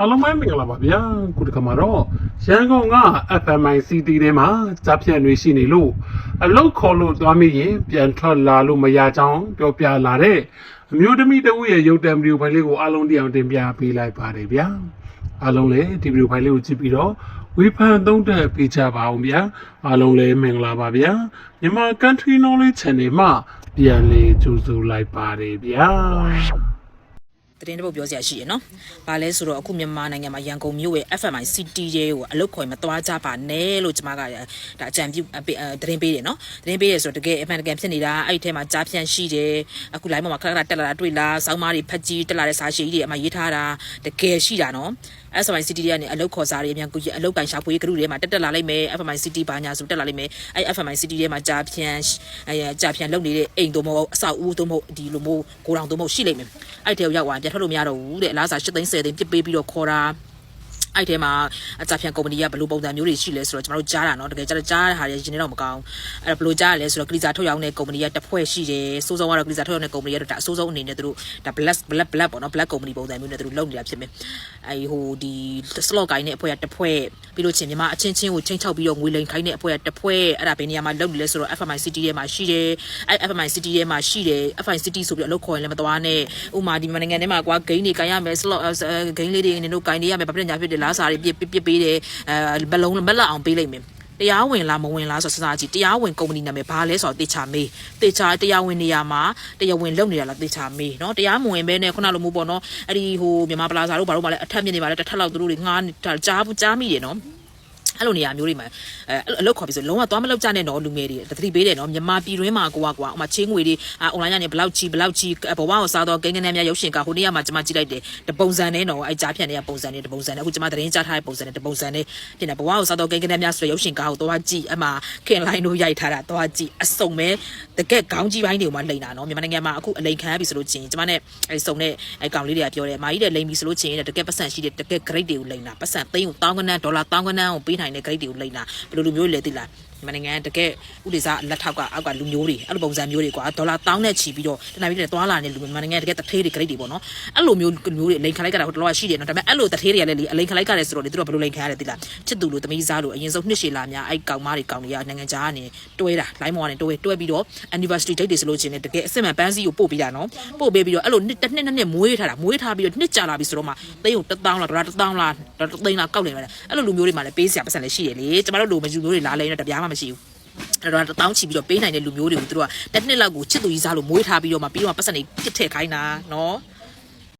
အားလုံးပဲမင်္ဂလာပါဗျာခုတစ်ခါမှာတော့ရန်ကုန်က FMI CT ထဲမှာကြားဖြန့်တွေရှိနေလို့အလုတ်ခေါ်လို့သွားမိရင်ပြန်ထွက်လာလို့မရကြောင်းပြောပြလာတဲ့အမျိုးသမီးတဦးရဲ့ရုပ်တံဗီဒီယိုဖိုင်လေးကိုအားလုံးတရားတင်ပြပေးလိုက်ပါတယ်ဗျာအားလုံးလည်းဒီဗီဒီယိုဖိုင်လေးကိုကြည့်ပြီးတော့ဝေဖန်သုံးသပ်ပေးကြပါအောင်ဗျာအားလုံးလည်းမင်္ဂလာပါဗျာမြန်မာ Country Knowledge Channel မှာပြန်လေးကြိုဆိုလိုက်ပါတယ်ဗျာ သတင်းတစ်ပုဒ်ပြောစရာရှိရနော်။ဘာလဲဆိုတော့အခုမြန်မာနိုင်ငံမှာရန်ကုန်မြို့ရဲ့ FMI City ရဲကိုအလုတ်ခေါ်မသွားကြပါနဲ့လို့ကျွန်မကဒါအကြံပြုအပေးအဲသတင်းပေးတယ်နော်။သတင်းပေးတယ်ဆိုတော့တကယ်အမှန်တကယ်ဖြစ်နေတာအဲ့ဒီထဲမှာကြားဖြန့်ရှိတယ်။အခု line ပေါ်မှာခဏခဏတက်လာတာတွေ့လား။စောင်းမားတွေဖက်ကြီးတက်လာတဲ့စာရှိကြီးတွေအမှရေးထားတာတကယ်ရှိတာနော်။ FMI City ကနေအလုတ်ခေါ်စားတွေအမြန်ကူအလုတ်ကန်ရှာဖွေကရုတွေမှာတက်တက်လာလိုက်မယ် FMI City ဘာညာဆိုတက်လာလိုက်မယ်အဲ့ FMI City ထဲမှာကြားဖြန့်အဲကြားဖြန့်လုပ်နေတဲ့အိမ်တို့မဟုတ်အဆောက်အဦတို့မဟုတ်ဒီလိုမျိုးကိုတောင်တို့မဟုတ်ရှိလိမ့်မယ်အဲ့ထဲကိုရောက်သွားပြန်ထွက်လို့မရတော့ဘူးတဲ့အလားစား၈သိန်း၁၀သိန်းပြစ်ပေးပြီးတော့ခေါ်တာ အဲ့ထဲမှာအကြဖြန်ကုမ္ပဏီကဘယ်လိုပုံစံမျိုးတွေရှိလဲဆိုတော့ကျွန်တော်တို့ကြားတာเนาะတကယ်ကြားကြားတဲ့ဟာတွေရင်ထဲတော့မကောင်းအဲ့ဒါဘယ်လိုကြားရလဲဆိုတော့ကလီစာထုတ်ရောင်းတဲ့ကုမ္ပဏီကတစ်ဖွဲ့ရှိတယ်စိုးစောကတော့ကလီစာထုတ်ရောင်းတဲ့ကုမ္ပဏီကတော့ဒါအစိုးဆုံးအနေနဲ့သူတို့ဒါ black black black ပေါ့နော် black company ပုံစံမျိုးနဲ့သူတို့လုပ်နေတာဖြစ်မယ်အဲ့ဟိုဒီ slot ကိုင်းတဲ့အဖွဲ့ကတစ်ဖွဲ့ပြီးလို့ချင်းမြန်မာအချင်းချင်းကိုချင်းချောက်ပြီးတော့ငွေလိမ်ခိုင်းတဲ့အဖွဲ့ကတစ်ဖွဲ့အဲ့ဒါဘယ်နေရာမှာလုပ်နေလဲဆိုတော့ FMI City ထဲမှာရှိတယ်အဲ့ FMI City ထဲမှာရှိတယ် FMI City ဆိုပြီးတော့အလုပ်ခေါ်ရင်လည်းမသွားနဲ့ဥမာဒီနိုင်ငံထဲမှာကွာဂိမ်းတွေကိုင်းရမယ် slot ဂိမ်းလေးတွေနင်တို့ကိုင်းနေရမယ်ဘာဖြစ်ညာဖြစ်တယ် လားစာတွေပြစ်ပြစ်ပေးတယ်အဲဘလုံးမလက်အောင်ပေးလိုက်မယ်တရားဝင်လားမဝင်လားဆိုတော့စစကြည့်တရားဝင်ကုမ္ပဏီနာမည်ဘာလဲဆိုတော့တေချာမေးတေချာတရားဝင်နေရာမှာတရားဝင်လုပ်နေတာလားတေချာမေးเนาะတရားမဝင်ဘဲနဲ့ခုနလိုမျိုးပေါ့เนาะအဲ့ဒီဟိုမြန်မာပလာဇာတို့ဘာလို့မှလည်းအထက်မြင့်နေပါလေတစ်ထပ်လောက်သူတို့တွေငားကြားဘူးကြားမိတယ်เนาะ အဲ့လိုနေရာမျိုးတွေမှာအဲအလုပ်ခေါ်ပြီးဆိုလုံးဝသွားမလောက်ကြနဲ့တော့လူငယ်တွေတတိပေးတယ်နော်မြန်မာပြည်တွင်းမှာကိုကကွာဥမာချင်းငွေတွေအွန်လိုင်းကနေဘလောက်ချီဘလောက်ချီဘဝကိုစားတော့ကိန်းကနေများရုပ်ရှင်ကဟိုနေ့ကမှကျွန်မကြည့်လိုက်တယ်တပုံစံနဲ့တော့အဲကြားဖြန့်နေတဲ့ပုံစံနဲ့တပုံစံနဲ့အခုကျွန်မသတင်းကြားထားတဲ့ပုံစံနဲ့တပုံစံနဲ့ပြင်တယ်ဘဝကိုစားတော့ကိန်းကနေများဆိုရုပ်ရှင်ကားကိုသွားကြည့်အမှခင်လိုင်းတို့ရိုက်ထားတာသွားကြည့်အစုံပဲတကက်ခေါင်းကြီးပိုင်းတွေကိုမှလိန်တာနော်မြန်မာနိုင်ငံမှာအခုအလိန်ခံရပြီဆိုလို့ချင်းကျွန်မနဲ့အဲစုံတဲ့အဲကောင်လေးတွေကပြောတယ်မာကြီးတဲ့လိန်ပြီဆိုလို့ချင်းတကက်ပတ်စံရှိတဲ့တကက် grade တွေကိုလိန်တာပတ်စံသိန်းကိုတောင်းကနန်းဒေါ်လာတောင်းကနန်းကိုပေးနိုင်တဲ့ grade တွေကိုလိန်တာဘယ်လိုလူမျိုးတွေလဲသိလား မနိုင်ငံတကယ်ဥဒေစာလက်ထောက်ကအောက်ကလူမျိုးတွေအဲ့လိုပုံစံမျိုးတွေကွာဒေါ်လာတောင်းနဲ့ချီပြီးတော့တနင်္လာနေ့သွားလာနေလူမနိုင်ငံတကယ်တထေးတွေ grade တွေပေါ့နော်အဲ့လိုမျိုးမျိုးတွေလိန်ခလိုက်ကြတာဟိုတလောကရှိတယ်နော်ဒါပေမဲ့အဲ့လိုတထေးတွေကလည်းလေအလိန်ခလိုက်ကြတယ်ဆိုတော့လေသူတို့ဘယ်လိုလိန်ခရတယ်သိလားချစ်သူလိုသမီးစားလိုအရင်ဆုံးနှစ်ရှည်လာများအဲ့ကောင်မတွေကောင်တွေကနိုင်ငံခြားကနေတွဲတာ line မော်ကနေတွဲတွဲပြီးတော့ anniversary date တွေဆိုလို့ချင်းတကယ်အစစ်မှန်ပန်းစည်းကိုပို့ပေးတာနော်ပို့ပေးပြီးတော့အဲ့လိုနှစ်တစ်နှစ်နှစ်နှစ်မွေးထားတာမွေးထားပြီးတော့နှစ်ကြာလာပြီဆိုတော့မှသိန်းကို1000လားဒေါ်လာ1000လားဒေါ်လာသိန်းလားကောက်နေတယ်အဲ့လိုလူမျိုးတွေမှလည်းပေးစရာပတ်စံလည်းရှိရလေကျမတို့လိုမယူမျိုးတွေလာလဲနေတော့တပြားမှမရှိဘူးအဲ့တော့တောင်းချီပြီးတော့ပေးနိုင်တဲ့လူမျိုးတွေကိုသူတို့ကတစ်နှစ်လောက်ကိုချစ်သူကြီးစားလို့မွေးထားပြီးတော့မှပြီးတော့ပတ်စံတွေပြစ်ထည့်ခိုင်းတာနော်